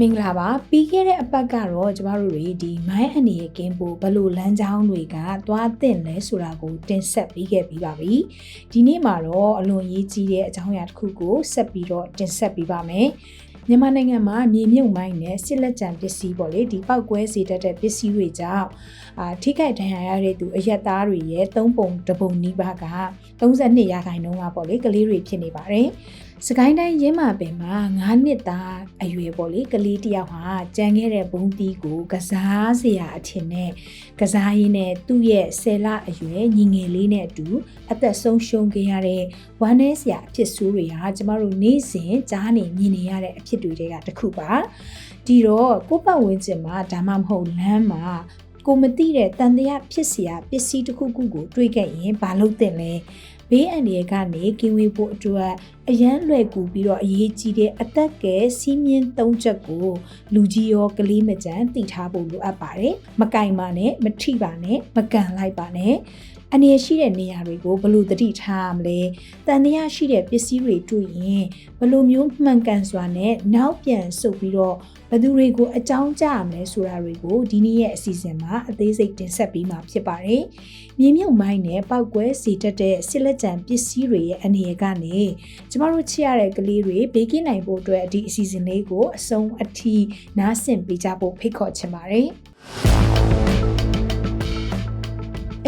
မင်္ဂလာပါပြီးခဲ့တဲ့အပတ်ကတော့ကျမတို့တွေဒီမိုင်းအနေရဲ့ကင်းပိုဘလို့လမ်းကြောင်းတွေကသွားသင့်လဲဆိုတာကိုတင်ဆက်ပေးခဲ့ပြီးပါပြီဒီနေ့မှာတော့အလွန်ရေးကြီးတဲ့အကြောင်းအရာတစ်ခုကိုဆက်ပြီးတော့တင်ဆက်ပေးပါမယ်မြန်မာနိုင်ငံမှာမြေမြုပ်မိုင်းနဲ့စစ်လက်ကျန်ပစ္စည်းပေါ့လေဒီပောက်ကွဲစေတတ်တဲ့ပစ္စည်းတွေကြောင့်အာထိခိုက်ဒဏ်ရာရတဲ့သူအရက်သားတွေရဲ့သုံးပုံတစ်ပုံနီးပါးက32ရာခိုင်နှုန်းကပေါ့လေကလေးတွေဖြစ်နေပါတယ် စကိုင်းတိုင်းရင်းမာပင်မှာ9နှစ်သားအရွယ်ပေါ့လေကလေးတယောက်ဟာကြံခဲ့တဲ့ဘုံတီးကိုကစားစရာအထင်နဲ့ကစားရင်းနဲ့သူ့ရဲ့ဆယ်လအရွယ်ညီငယ်လေးနဲ့အတူအသက်ဆုံးရှုံးခဲ့ရတဲ့ဝမ်းနည်းစရာအဖြစ်ဆိုးတွေဟာကျမတို့နေ့စဉ်ကြားနေမြင်နေရတဲ့အဖြစ်တွေကတခုပါဒီတော့ကိုပတ်ဝန်းကျင်မှာဒါမှမဟုတ်လမ်းမှာကိုမသိတဲ့တန်တရားဖြစ်เสียပစ္စည်းတစ်ခုခုကိုတွေးခဲ့ရင်ဘာလုပ်သင့်လဲ ဘေးအန္တရာယ်ကနေကင်းဝေးဖို့အတွက်အရန်လွယ်ကူပြီးတော့အရေးကြီးတဲ့အသက်ကဲစီးမြင့်သုံးချက်ကိုလူကြီးရောကလေးမကြမ်းသိထားဖို့လိုအပ်ပါတယ်။မကင်ပါနဲ့မထိပါနဲ့မကန်လိုက်ပါနဲ့ အနေရရှိတဲ့နေရာတွေကိုဘလို့တတိထားရမလဲတန်တရားရှိတဲ့ပစ္စည်းတွေတွေ့ရင်ဘလို့မျိုးမှန်ကန်စွာနဲ့နောက်ပြန်ဆုပ်ပြီးတော့ဘသူတွေကိုအကြောင်းကြားရမလဲဆိုတာတွေကိုဒီနေ့ရဲ့အစီအစဉ်မှာအသေးစိတ်တင်ဆက်ပေးမှာဖြစ်ပါတယ်။မြေမြုပ်မိုင်းနဲ့ပောက်ကွဲစီတတ်တဲ့စစ်လက်ကျန်ပစ္စည်းတွေရဲ့အနေရကနေကျမတို့ချစ်ရတဲ့ကလေးတွေဘေးကင်းနိုင်ဖို့အတွက်ဒီအစီအစဉ်လေးကိုအဆုံးအထိနားဆင်ပေးကြဖို့ဖိတ်ခေါ်ချင်ပါတယ်။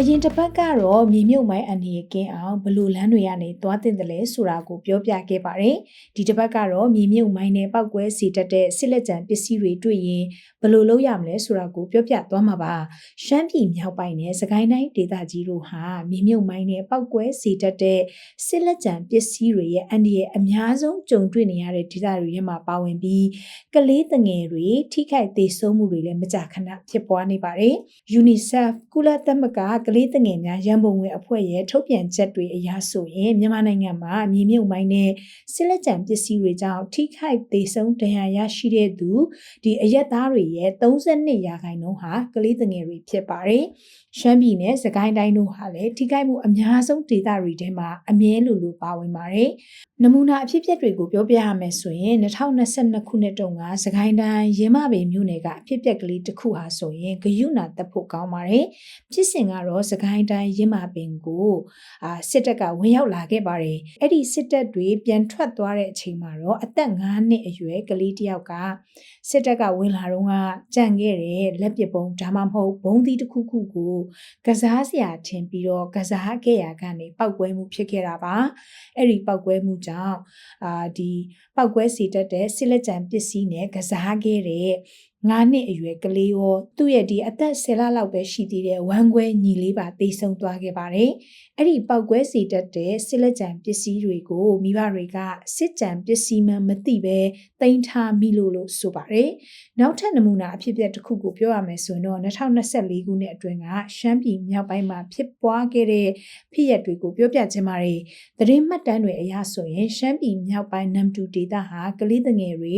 အရင်တစ်ပတ်ကတော့မြေမြုပ်မိုင်းအနေကင်းအောင်ဘလို့လမ်းတွေကနေသွားတင်တယ်လဲဆိုတာကိုပြောပြခဲ့ပါတယ်ဒီတစ်ပတ်ကတော့မြေမြုပ်မိုင်းနဲ့ပောက်ကွဲစီတတ်တဲ့စစ်လက်ကျန်ပစ္စည်းတွေတွေ့ရင်ဘလို့လုပ်ရမလဲဆိုတာကိုပြောပြသွားမှာပါရှမ်းပြည်မြောက်ပိုင်းနဲ့စကိုင်းတိုင်းဒေသကြီးတို့ဟာမြေမြုပ်မိုင်းနဲ့ပောက်ကွဲစီတတ်တဲ့စစ်လက်ကျန်ပစ္စည်းတွေရဲ့အန္တရာယ်အများဆုံးကြုံတွေ့နေရတဲ့ဒေသတွေထဲမှာပါဝင်ပြီးကလေးတငယ်တွေထိခိုက်သေးဆုံးမှုတွေလည်းမကြာခဏဖြစ်ပွားနေပါတယ် UNICEF ကုလသမဂ္ဂကလေးတငယ်များရန်ပုံငွေအဖွဲ့ရဲ့ထုတ်ပြန်ချက်တွေအရဆိုရင်မြန်မာနိုင်ငံမှာမြေမြုပ်မိုင်းနဲ့စစ်လက်ကျန်ပစ္စည်းတွေကြောင့်ထိခိုက်သေးဆုံးဒဏ်ရာရရှိတဲ့သူဒီအရက်သားတွေရဲ့32ရာခိုင်နှုန်းဟာကလေးငယ်တွေဖြစ်ပါတယ်။ရှမ်းပြည်နယ်စကိုင်းတိုင်းတို့ဟာလည်းထိခိုက်မှုအများဆုံးဒေသတွေထဲမှာအမြဲလိုလိုပါဝင်ပါတယ်။နမူနာအဖြစ်အပျက်တွေကိုပြောပြရမယ်ဆိုရင်2022ခုနှစ်တုန်းကစကိုင်းတိုင်းရင်းမပေမြို့နယ်ကအဖြစ်အပျက်ကလေးတစ်ခုဟာဆိုရင်ဂယုနာတက်ဖို့ကောင်းပါတယ်။ဖြစ်စဉ်ကတော့စကိုင်းတိုင်းရင်းမပင်ကိုအာစစ်တပ်ကဝင်ရောက်လာခဲ့ပါတယ်။အဲ့ဒီစစ်တပ်တွေပြန်ထွက်သွားတဲ့အချိန်မှာတော့အသက်9နှစ်အရွယ်ကလေးတစ်ယောက်ကစစ်တပ်ကဝင်လာတော့ကကြံခဲ့တဲ့လက်ပစ်ပုံဒါမှမဟုတ်ဘုံသီးတစ်ခုခုကိုကစားစရာထင်ပြီးတော့ကစားခဲ့ရကနေပောက်ကွဲမှုဖြစ်ခဲ့တာပါအဲ့ဒီပောက်ကွဲမှုကြောင့်အာဒီပောက်ကွဲစီတတ်တဲ့စစ်လက်ကျန်ပစ္စည်းနဲ့ကစားခဲ့တဲ့ 9နှစ်အရွယ်ကလေးရောသူ့ရဲ့ဒီအသက်10လလောက်ပဲရှိသေးတဲ့ဝမ်းခွဲညီလေးပါတိတ်ဆုံသွားခဲ့ပါတယ်။အဲ့ဒီပောက်ကွဲစီတတ်တဲ့စစ်လက်ကျန်ပစ္စည်းတွေကိုမိဘတွေကစစ်ကြံပစ္စည်းမှမသိပဲတင်ထားမိလို့လို့ဆိုပါတယ်။နောက်ထပ်နမူနာအဖြစ်အပျက်တစ်ခုကိုပြောရမယ်ဆိုရင်တော့2024ခုနှစ်အတွင်းကရှမ်းပြည်မြောက်ပိုင်းမှာဖြစ်ပွားခဲ့တဲ့ဖြစ်ရပ်တွေကိုပြောပြခြင်းပါတယ်။သတင်းမှတ်တမ်းတွေအရဆိုရင်ရှမ်းပြည်မြောက်ပိုင်းနမ်တူဒေသဟာကလေးငယ်တွေ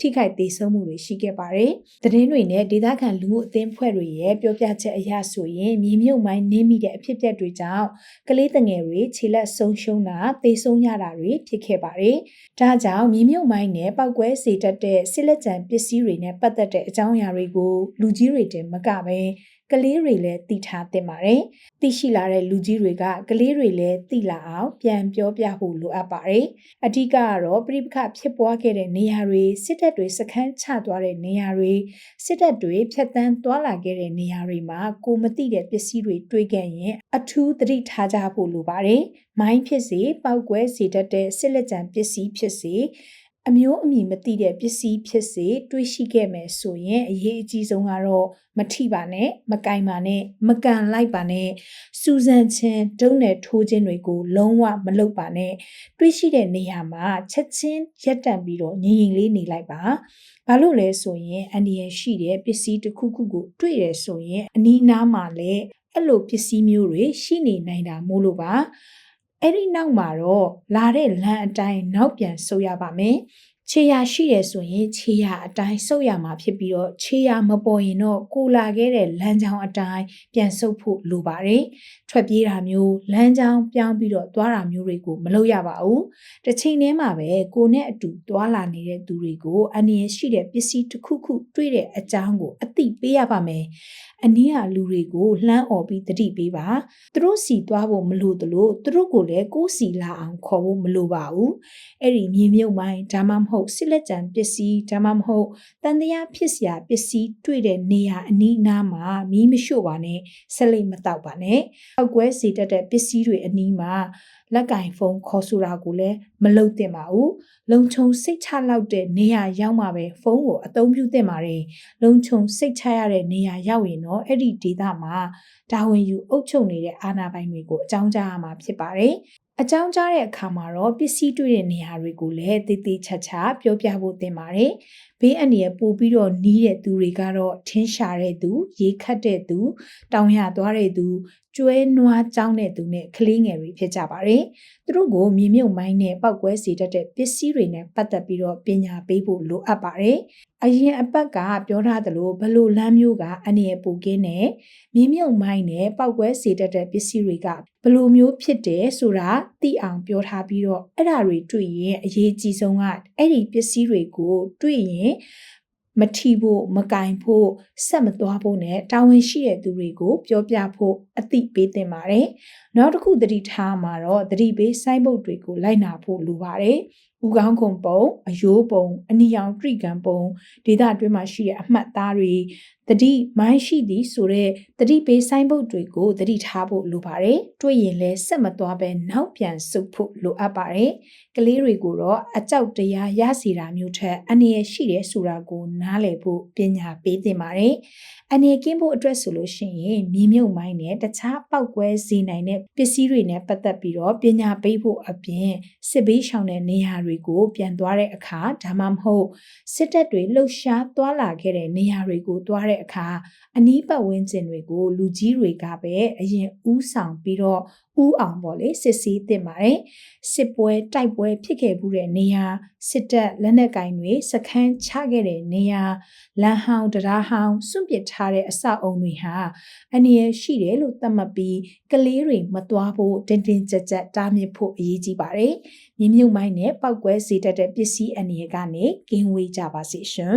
ထိခိုက်သေးဆုံးမှုတွေရှိခဲ့ပါတယ်။သတင်းတွေနဲ့ဒေသခံလူမှုအသင်းဖွဲ့တွေရဲ့ပြောပြချက်အရဆိုရင်မြေမြုပ်မိုင်းနင်းမိတဲ့အဖြစ်အပျက်တွေကြောင့်ကလေးငယ်တွေခြေလက်ဆုံးရှုံးတာသေဆုံးရတာတွေဖြစ်ခဲ့ပါတယ်။ဒါကြောင့်မြေမြုပ်မိုင်းနဲ့ပောက်ကွဲစေတတ်တဲ့စစ်လက်ကျန်ပစ္စည်းတွေနဲ့ပတ်သက်တဲ့အကြောင်းအရာတွေကိုလူကြီးတွေတင်မကပဲကလေးတွေလည်းသိထားသင့်ပါတယ်။သိရှိလာတဲ့လူကြီးတွေကကလေးတွေလည်းသိလာအောင်ပြန်ပြောပြဖို့လိုအပ်ပါတယ်။အဓိကကတော့ပြိပခဖြစ်ပွားခဲ့တဲ့နေရာတွေစစ်တပ်တွေစခန်းချသွားတဲ့နေရာတွေစစ်တပ်တွေဖြတ်တန်းသွားလာခဲ့တဲ့နေရာတွေမှာကိုမသိတဲ့ပစ္စည်းတွေတွေ့ခဲ့ရင်အထူးသတိထားကြဖို့လိုပါတယ်။မိုင်းဖြစ်စေပောက်ကွဲစေတတ်တဲ့စစ်လက်ကျန်ပစ္စည်းဖြစ်စေ အမျိုးအမည်မသိတဲ့ပစ္စည်းဖြစ်စေတွေးရှိခဲ့မယ်ဆိုရင်အရေးအကြီးဆုံးကတော့မထိပါနဲ့မကင်ပါနဲ့မကန်လိုက်ပါနဲ့စူဇန်ချင်းဒုံနဲ့ထိုးခြင်းတွေကို လုံးဝမလုပ်ပါနဲ့တွေးရှိတဲ့နေရာမှာချက်ချင်းရက်တန့်ပြီးတော့ငြိမ်ငြိမ်လေးနေလိုက်ပါဘာလို့လဲဆိုရင်အန္တရာယ်ရှိတဲ့ပစ္စည်းတစ်ခုခုကိုတွေ့ရဆိုရင်အနီးနားမှာလည်းအဲ့လိုပစ္စည်းမျိုးတွေရှိနေနိုင်တာမို့လို့ပါ အဲ့ဒီနောက်မှာတော့လာတဲ့လမ်းအတိုင်းနောက်ပြန်ဆုပ်ရပါမယ် ခြေရာရှိတယ်ဆိုရင်ခြေရာအတိုင်းဆုပ်ရမှာဖြစ်ပြီးတော့ခြေရာမပေါ်ရင်တော့ကိုလာခဲ့တဲ့လမ်းကြောင်းအတိုင်းပြန်ဆုပ်ဖို့လိုပါတယ်။ထွက်ပြေးတာမျိုးလမ်းကြောင်းပြောင်းပြီးတော့သွားတာမျိုးတွေကိုမလုပ်ရပါဘူး။တစ်ချိန်တည်းမှာပဲကိုနဲ့အတူသွားလာနေတဲ့သူတွေကိုအနည်းရှိတဲ့ပစ္စည်းတစ်ခုခုတွေ့တဲ့အကြောင်းကိုအသိပေးရပါမယ်။အနည်းဟာလူတွေကိုလှမ်းអော်ပြီးတတိပေးပါသူတို့စီသွားဖို့မလိုသလိုသူတို့ကိုလည်းကိုယ်စီလာအောင်ခေါ်ဖို့မလိုပါဘူးအဲ့ဒီမြေမြုပ်မိုင်းဒါမှမဟုတ်စစ်လက်ကြံပစ္စည်းဒါမှမဟုတ်တန်တရားဖြစ်စရာပစ္စည်းတွေ့တဲ့နေရာအနီးနားမှာမီးမရှို့ပါနဲ့ဆက်လိမ့်မတောက်ပါနဲ့အောက်ကွဲစီတက်တဲ့ပစ္စည်းတွေအနီးမှာလက်ကင်ဖုန်းခေါ်ဆိုတာကိုလည်းမလုပ်သင့်ပါဘူးလုံခြုံစိတ်ချလောက်တဲ့နေရာရောက်မှပဲဖုန်းကိုအသုံးပြုသင့်ပါတယ်လုံခြုံစိတ်ချရတဲ့နေရာရောက်ရင်တော့အဲ့ဒီဒေသမှာတာဝန်ယူအုပ်ချုပ်နေတဲ့အာဏာပိုင်တွေကိုအကြောင်းကြားရမှာဖြစ်ပါတယ် အကြောင်းကြားတဲ့အခါမှာတော့ပစ္စည်းတွေ့တဲ့နေရာတွေကိုလည်းတည်တည်ချာချာပြောပြဖို့တင်ပါတယ်။ဘေးအန္တရာယ်ပို့ပြီးတော့နီးတဲ့သူတွေကတော့ထင်းရှာတဲ့သူရေခတ်တဲ့သူတောင်ရသွားတဲ့သူကျွဲနွားကြောင်းတဲ့သူနဲ့ကလေးငယ်တွေဖြစ်ကြပါတယ်။သူတို့ကိုမြေမြုပ်မိုင်းနဲ့ပောက်ကွဲစေတတ်တဲ့ပစ္စည်းတွေနဲ့ပတ်သက်ပြီးတော့ပညာပေးဖို့လိုအပ်ပါတယ်။အရင်အပတ်ကပြောထားသလိုဘလို့လမ်းမျိုးကအန္တရာယ်ပိုကင်းတဲ့မြေမြုပ်မိုင်းနဲ့ပောက်ကွဲစေတတ်တဲ့ပစ္စည်းတွေကဘလို့မျိုးဖြစ်တယ်ဆိုတာသိအောင်ပြောထားပြီးတော့အဲ့ဒါတွေတွေ့ရင်အရေးကြီးဆုံးကအဲ့ဒီပစ္စည်းတွေကိုတွေ့ရင် မထီဖို့မကင်ဖို့ဆက်မသွားဖို့နဲ့တာဝန်ရှိတဲ့သူတွေကိုပြောပြဖို့အသိပေးသင့်ပါတယ်။နောက်တစ်ခုသတိထားမှာတော့သတိပေးစိုင်းပုတ်တွေကိုလိုက်နာဖို့လိုပါတယ်။ဥကောင်းခုံပုံအယိုးပုံအနီရောင်တရိကံပုံဒေသအတွင်းမှာရှိတဲ့အမှတ်သားတွေ တတိမိုင်းရှိသည်ဆိုတဲ့တတိပေးဆိုင်ဘုတ်တွေကိုတတိထားဖို့လိုပါတယ်တွေ့ရင်လည်းဆက်မသွားပဲနောက်ပြန်ဆုပ်ဖို့လိုအပ်ပါတယ်ကလေးတွေကိုတော့အကြောက်တရားရစီတာမျိုးထက်အနေရရှိတယ်ဆိုတာကိုနားလည်ဖို့ပညာပေးသင့်ပါတယ်အနေကင်းဖို့အတွက်ဆိုလို့ရှိရင်မြေမြုပ်မိုင်းနဲ့တခြားပောက်ကွဲစေနိုင်တဲ့ပစ္စည်းတွေနဲ့ပတ်သက်ပြီးတော့ပညာပေးဖို့အပြင်စစ်ဘေးရှောင်တဲ့နေရာတွေကိုပြန်သွားတဲ့အခါဒါမှမဟုတ်စစ်တပ်တွေလှုပ်ရှားသွားလာခဲ့တဲ့နေရာတွေကိုသွားတဲ့အခါအနီးပတ်ဝန်းကျင်တွေကိုလူကြီးတွေကပဲအရင်ဥဆောင်ပြီးတော့ဥအောင်ပေါ့လေစစ်ဆေးတင်ပါတယ်စစ်ပွဲတိုက်ပွဲဖြစ်ခဲ့မှုတဲ့နေရာစစ်တပ်လက်နက်ကင်တွေစခန်းချခဲ့တဲ့နေရာလမ်းဟောင်းတရားဟောင်းစွန့်ပစ်ထားတဲ့အဆောက်အုံတွေဟာအနေရရှိတယ်လို့သတ်မှတ်ပြီးကလေးတွေမသွားဖို့တင်းတင်းကြပ်ကြပ်တားမြစ်ဖို့အရေးကြီးပါတယ်မြင်းမြုပ်မိုင်းနဲ့ပောက်ကွဲစေတတ်တဲ့ပစ္စည်းအနေရကနေကင်းဝေးကြပါစေရှင်